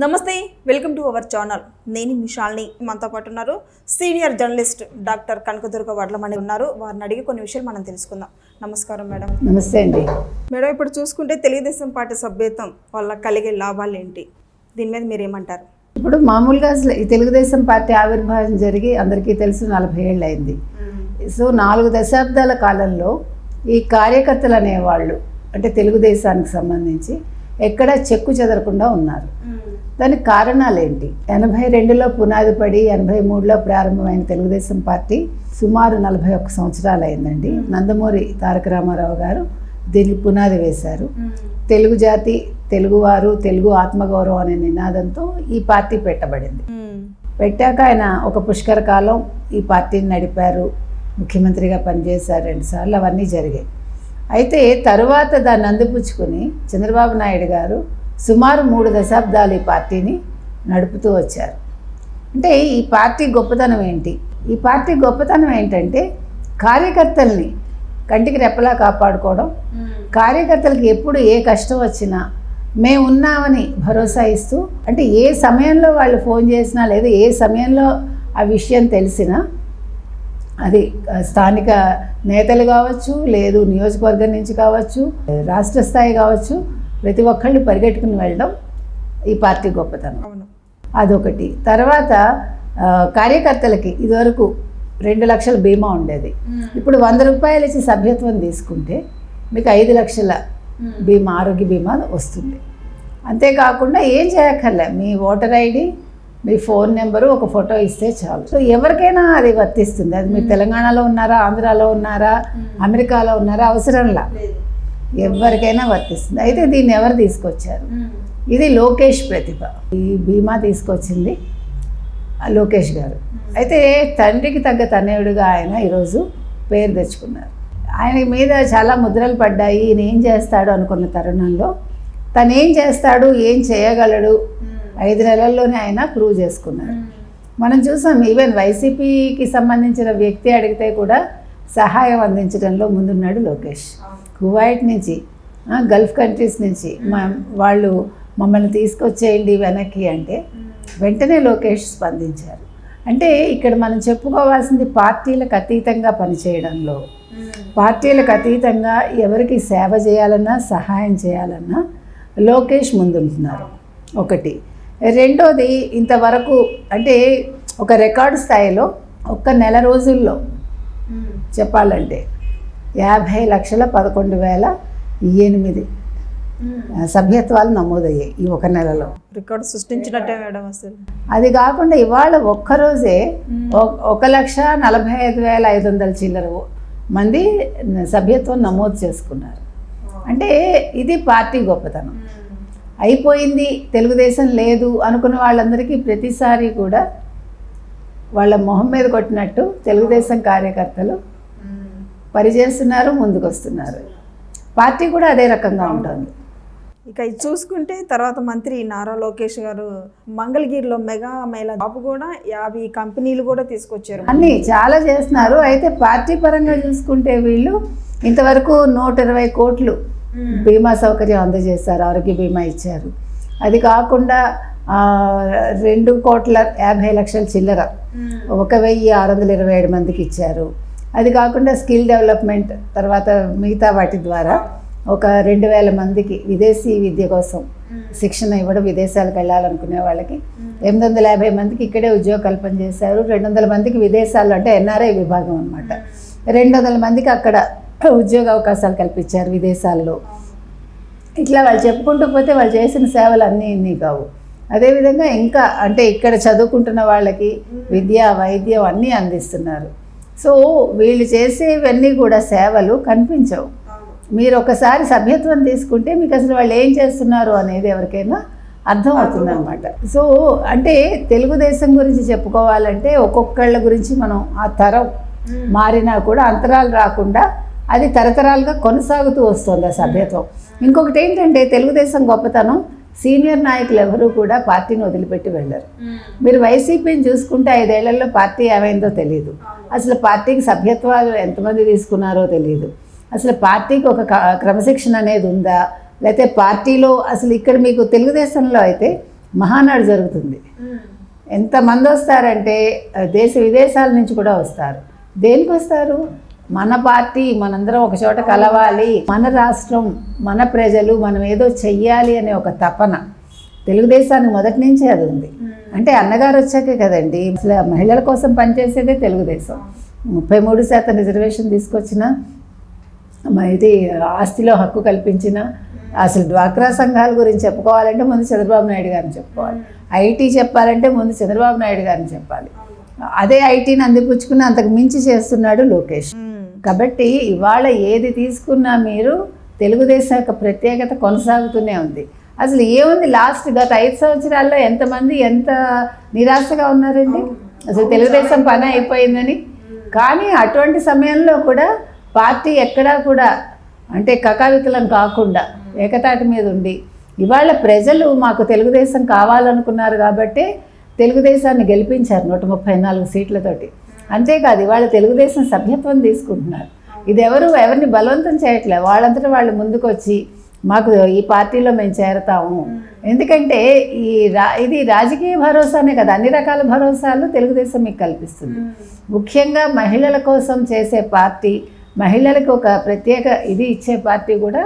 నమస్తే welcome to our channel. నేను మిషాల్ని మనతో పాటు ఉన్నారు senior journalist doctor Kanakadurga Vadlamani ఉన్నారు. వారిని అడిగి కొన్ని విషయాలు మనం తెలుసుకుందాం. నమస్కారం మేడం. నమస్తే అండి. మేడం ఇప్పుడు చూసుకుంటే తెలుగుదేశం పార్టీ సభ్యత్వం వల్ల కలిగే లాభాలు ఏంటి? దీని మీద మీరు ఏమంటారు ఇప్పుడు మామూలుగా అసలు ఈ తెలుగుదేశం పార్టీ ఆవిర్భావం జరిగి అందరికీ తెలుసు నలభై ఏళ్ళు అయింది. సో నాలుగు దశాబ్దాల కాలంలో ఈ కార్యకర్తలు అనేవాళ్ళు అంటే తెలుగుదేశానికి సంబంధించి ఎక్కడ చెక్కు చెదరకుండా ఉన్నారు. దానికి కారణాలు ఏంటి ఎనభై రెండులో పునాది పడి ఎనభై మూడులో ప్రారంభమైన తెలుగుదేశం పార్టీ సుమారు నలభై ఒక్క సంవత్సరాలు అయిందండి నందమూరి తారక రామారావు గారు దీనికి పునాది వేశారు. తెలుగు జాతి తెలుగువారు తెలుగు ఆత్మగౌరవం అనే నినాదంతో ఈ పార్టీ పెట్టబడింది. పెట్టాక ఆయన ఒక పుష్కర కాలం ఈ పార్టీని నడిపారు. ముఖ్యమంత్రిగా పనిచేశారు రెండుసార్లు అవన్నీ జరిగాయి. అయితే తరువాత దాన్ని అందిపుచ్చుకుని చంద్రబాబు నాయుడు గారు సుమారు మూడు దశాబ్దాలు ఈ పార్టీని నడుపుతూ వచ్చారు. అంటే ఈ పార్టీ గొప్పతనం ఏంటి? ఈ పార్టీ గొప్పతనం ఏంటంటే కార్యకర్తల్ని కంటికి రెప్పలా కాపాడుకోవడం కార్యకర్తలకి ఎప్పుడు ఏ కష్టం వచ్చినా మేము ఉన్నామని భరోసా ఇస్తూ అంటే ఏ సమయంలో వాళ్ళు ఫోన్ చేసినా లేదా ఏ సమయంలో ఆ విషయం తెలిసినా అది స్థానిక నేతలు కావచ్చు లేదు నియోజకవర్గం నుంచి కావచ్చు రాష్ట్ర స్థాయి కావచ్చు ప్రతి ఒక్కళ్ళు పరిగెట్టుకుని వెళ్ళడం ఈ పార్టీ గొప్పతనం. అదొకటి. తర్వాత కార్యకర్తలకి ఇదివరకు రెండు లక్షల బీమా ఉండేది. ఇప్పుడు వంద రూపాయలు ఇచ్చి సభ్యత్వం తీసుకుంటే మీకు ఐదు లక్షల బీమా ఆరోగ్య బీమా వస్తుంది. అంతేకాకుండా ఏం చేయక్కర్లే మీ ఓటర్ ఐడి మీ ఫోన్ నెంబరు ఒక ఫోటో ఇస్తే చాలు. సో ఎవరికైనా అది వర్తిస్తుంది. అది మీరు తెలంగాణలో ఉన్నారా ఆంధ్రాలో ఉన్నారా అమెరికాలో ఉన్నారా అవసరంలా ఎవరికైనా వర్తిస్తుంది. అయితే దీన్ని ఎవరు తీసుకొచ్చారు? ఇది లోకేష్ ప్రతిభ. ఈ బీమా తీసుకొచ్చింది లోకేష్ గారు. అయితే తండ్రికి తగ్గ తనయుడుగా ఆయన ఈరోజు పేరు తెచ్చుకున్నారు. ఆయన మీద చాలా ముద్రలు పడ్డాయి. ఈయన ఏం చేస్తాడు అనుకున్న తరుణంలో తను ఏం చేస్తాడు ఏం చేయగలడు ఐదు నెలల్లోనే ఆయన ప్రూవ్ చేసుకున్నాడు. మనం చూసాం ఈవెన్ వైసీపీకి సంబంధించిన వ్యక్తి అడిగితే కూడా సహాయం అందించడంలో ముందున్నాడు లోకేష్. కువైట్ నుంచి గల్ఫ్ కంట్రీస్ నుంచి మా వాళ్ళు మమ్మల్ని తీసుకొచ్చేయండి వెనక్కి అంటే వెంటనే లోకేష్ స్పందించారు. అంటే ఇక్కడ మనం చెప్పుకోవాల్సింది పార్టీలకు అతీతంగా పనిచేయడంలో. పార్టీలకు అతీతంగా ఎవరికి సేవ చేయాలన్నా సహాయం చేయాలన్నా లోకేష్ ముందుంటున్నారు. ఒకటి. రెండోది ఇంతవరకు అంటే ఒక రికార్డు స్థాయిలో ఒక్క నెల రోజుల్లో చెప్పాలంటే యాభై లక్షల పదకొండు వేల ఎనిమిది సభ్యత్వాలు నమోదయ్యాయి ఈ ఒక నెలలో. రికార్డు సృష్టించినట్టే మేడం అసలు. అది కాకుండా ఇవాళ ఒక్కరోజే ఒక లక్ష నలభై ఐదు వేల ఐదు వందల చిల్లర మంది సభ్యత్వం నమోదు చేసుకున్నారు. అంటే ఇది పార్టీ గొప్పతనం. అయిపోయింది తెలుగుదేశం లేదు అనుకున్న వాళ్ళందరికీ ప్రతిసారి కూడా వాళ్ళ మొహం మీద కొట్టినట్టు తెలుగుదేశం కార్యకర్తలు పనిచేస్తున్నారు ముందుకు వస్తున్నారు పార్టీ కూడా అదే రకంగా ఉంటుంది. ఇక ఇది చూసుకుంటే తర్వాత మంత్రి నారా లోకేష్ గారు మంగళగిరిలో మెగా మహిళ జాబ్ కూడా యాభై కంపెనీలు కూడా తీసుకొచ్చారు. అన్నీ చాలా చేస్తున్నారు. అయితే పార్టీ పరంగా చూసుకుంటే వీళ్ళు ఇంతవరకు నూట ఇరవై కోట్లు బీమా సౌకర్యం అందజేశారు ఆరోగ్య బీమా ఇచ్చారు. అది కాకుండా రెండు కోట్ల యాభై లక్షల చిల్లర ఒక వెయ్యి ఆరు వందల ఇరవై ఏడు మందికి ఇచ్చారు. అది కాకుండా స్కిల్ డెవలప్మెంట్ తర్వాత మిగతా వాటి ద్వారా ఒక రెండు వేల మందికి విదేశీ విద్య కోసం శిక్షణ ఇవ్వడం విదేశాలకు వెళ్ళాలనుకునే వాళ్ళకి ఎనిమిది వందల యాభై మందికి ఇక్కడే ఉద్యోగ కల్పన చేశారు. రెండు వందల మందికి విదేశాల్లో అంటే ఎన్ఆర్ఐ విభాగం అనమాట రెండు వందల మందికి అక్కడ ఉద్యోగ అవకాశాలు కల్పించారు విదేశాల్లో. ఇట్లా వాళ్ళు చెప్పుకుంటూ పోతే వాళ్ళు చేసిన సేవలు అన్నీ ఇన్ని కావు. అదేవిధంగా ఇంకా అంటే ఇక్కడ చదువుకుంటున్న వాళ్ళకి విద్య వైద్యం అన్నీ అందిస్తున్నారు. సో వీళ్ళు చేసేవన్నీ కూడా సేవలు కనిపించవు. మీరు ఒకసారి సభ్యత్వం తీసుకుంటే మీకు అసలు వాళ్ళు ఏం చేస్తున్నారు అనేది ఎవరికైనా అర్థం అవుతుందన్నమాట సో అంటే తెలుగుదేశం గురించి చెప్పుకోవాలంటే ఒక్కొక్కళ్ళ గురించి మనం ఆ తరం మారినా కూడా అంతరాలు రాకుండా అది తరతరాలుగా కొనసాగుతూ వస్తుంది ఆ సభ్యత్వం. ఇంకొకటి ఏంటంటే తెలుగుదేశం గొప్పతనం సీనియర్ నాయకులు ఎవరూ కూడా పార్టీని వదిలిపెట్టి వెళ్ళరు. మీరు వైసీపీని చూసుకుంటే ఐదేళ్ళలో పార్టీ ఏమైందో తెలియదు అసలు పార్టీకి సభ్యత్వాలు ఎంతమంది తీసుకున్నారో తెలియదు అసలు పార్టీకి ఒక క్రమశిక్షణ అనేది ఉందా? లేకపోతే పార్టీలో అసలు ఇక్కడ మీకు తెలుగుదేశంలో అయితే మహానాడు జరుగుతుంది. ఎంతమంది వస్తారంటే దేశ విదేశాల నుంచి కూడా వస్తారు. దేనికి వస్తారు? మన పార్టీ మనందరం ఒక చోట కలవాలి. మన రాష్ట్రం మన ప్రజలు మనం ఏదో చెయ్యాలి అనే ఒక తపన. తెలుగుదేశానికి మొదటి నుంచే అది ఉంది. అంటే అన్నగారు వచ్చాకే కదండి. అసలు మహిళల కోసం పనిచేసేదే తెలుగుదేశం. ముప్పై మూడు శాతం రిజర్వేషన్ తీసుకొచ్చిన ఇది ఆస్తిలో హక్కు కల్పించిన అసలు డ్వాక్రా సంఘాల గురించి చెప్పుకోవాలంటే ముందు చంద్రబాబు నాయుడు గారిని చెప్పుకోవాలి ఐటీ చెప్పాలంటే ముందు చంద్రబాబు నాయుడు గారిని చెప్పాలి. అదే ఐటీని అందిపుచ్చుకుని అంతకు మించి చేస్తున్నాడు లోకేష్. కాబట్టి ఇవాళ ఏది తీసుకున్నా మీరు తెలుగుదేశం యొక్క ప్రత్యేకత కొనసాగుతూనే ఉంది. అసలు ఏముంది లాస్ట్ గత ఐదు సంవత్సరాల్లో ఎంతమంది ఎంత నిరాశగా ఉన్నారండి? అసలు తెలుగుదేశం పని అయిపోయిందని. కానీ అటువంటి సమయంలో కూడా పార్టీ ఎక్కడా కూడా అంటే కకావికలం కాకుండా ఏకతాటి మీద ఉండి ఇవాళ ప్రజలు మాకు తెలుగుదేశం కావాలనుకున్నారు కాబట్టి తెలుగుదేశాన్ని గెలిపించారు నూట ముప్పై నాలుగు సీట్లతోటి. అంతేకాదు ఇవాళ తెలుగుదేశం సభ్యత్వం తీసుకుంటున్నారు. ఇది ఎవరు ఎవరిని బలవంతం చేయట్లేదు వాళ్ళంతటా వాళ్ళు ముందుకొచ్చి మాకు ఈ పార్టీలో మేము చేరతాము. ఎందుకంటే ఈ రా ఇది రాజకీయ భరోసానే కదా. అన్ని రకాల భరోసాలు తెలుగుదేశం మీకు కల్పిస్తుంది. ముఖ్యంగా మహిళల కోసం చేసే పార్టీ మహిళలకు ఒక ప్రత్యేక ఇది ఇచ్చే పార్టీ కూడా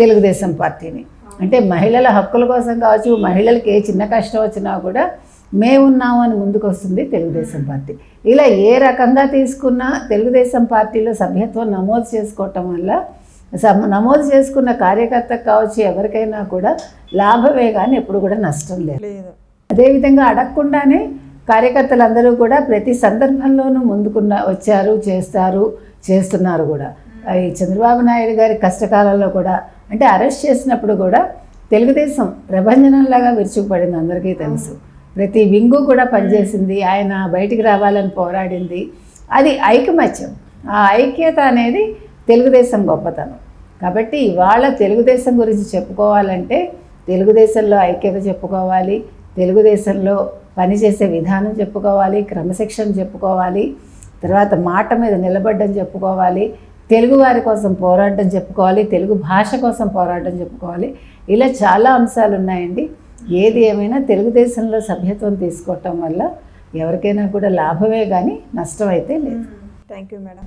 తెలుగుదేశం పార్టీని. అంటే మహిళల హక్కుల కోసం కావచ్చు మహిళలకి ఏ చిన్న కష్టం వచ్చినా కూడా మేమున్నాము అని ముందుకు వస్తుంది తెలుగుదేశం పార్టీ. ఇలా ఏ రకంగా తీసుకున్నా తెలుగుదేశం పార్టీలో సభ్యత్వం నమోదు చేసుకోవటం వల్ల నమోదు చేసుకున్న కార్యకర్తకు కావచ్చు ఎవరికైనా కూడా లాభమే కానీ ఎప్పుడు కూడా నష్టం లేదు. లేదు. అదేవిధంగా అడగకుండానే కార్యకర్తలందరూ కూడా ప్రతి సందర్భంలోనూ ముందుకున్న వచ్చారు చేస్తారు చేస్తున్నారు కూడా. ఈ చంద్రబాబు నాయుడు గారి కష్టకాలంలో కూడా అంటే అరెస్ట్ చేసినప్పుడు కూడా తెలుగుదేశం ప్రభంజనంలాగా విరుచుకుపడింది అందరికీ తెలుసు. ప్రతి వింగు కూడా పనిచేసింది. ఆయన బయటికి రావాలని పోరాడింది. అది ఐకమత్యం. ఆ ఐక్యత అనేది తెలుగుదేశం గొప్పతనం. కాబట్టి ఇవాళ తెలుగుదేశం గురించి చెప్పుకోవాలంటే తెలుగుదేశంలో ఐక్యత చెప్పుకోవాలి. తెలుగుదేశంలో పనిచేసే విధానం చెప్పుకోవాలి. క్రమశిక్షణ చెప్పుకోవాలి. తర్వాత మాట మీద నిలబడ్డం చెప్పుకోవాలి. తెలుగు వారి కోసం పోరాటం చెప్పుకోవాలి. తెలుగు భాష కోసం పోరాటం చెప్పుకోవాలి. ఇలా చాలా అంశాలు ఉన్నాయండి. ఏది ఏమైనా తెలుగుదేశంలో సభ్యత్వం తీసుకోవటం వల్ల ఎవరికైనా కూడా లాభమే కానీ నష్టం అయితే లేదు. Thank you madam.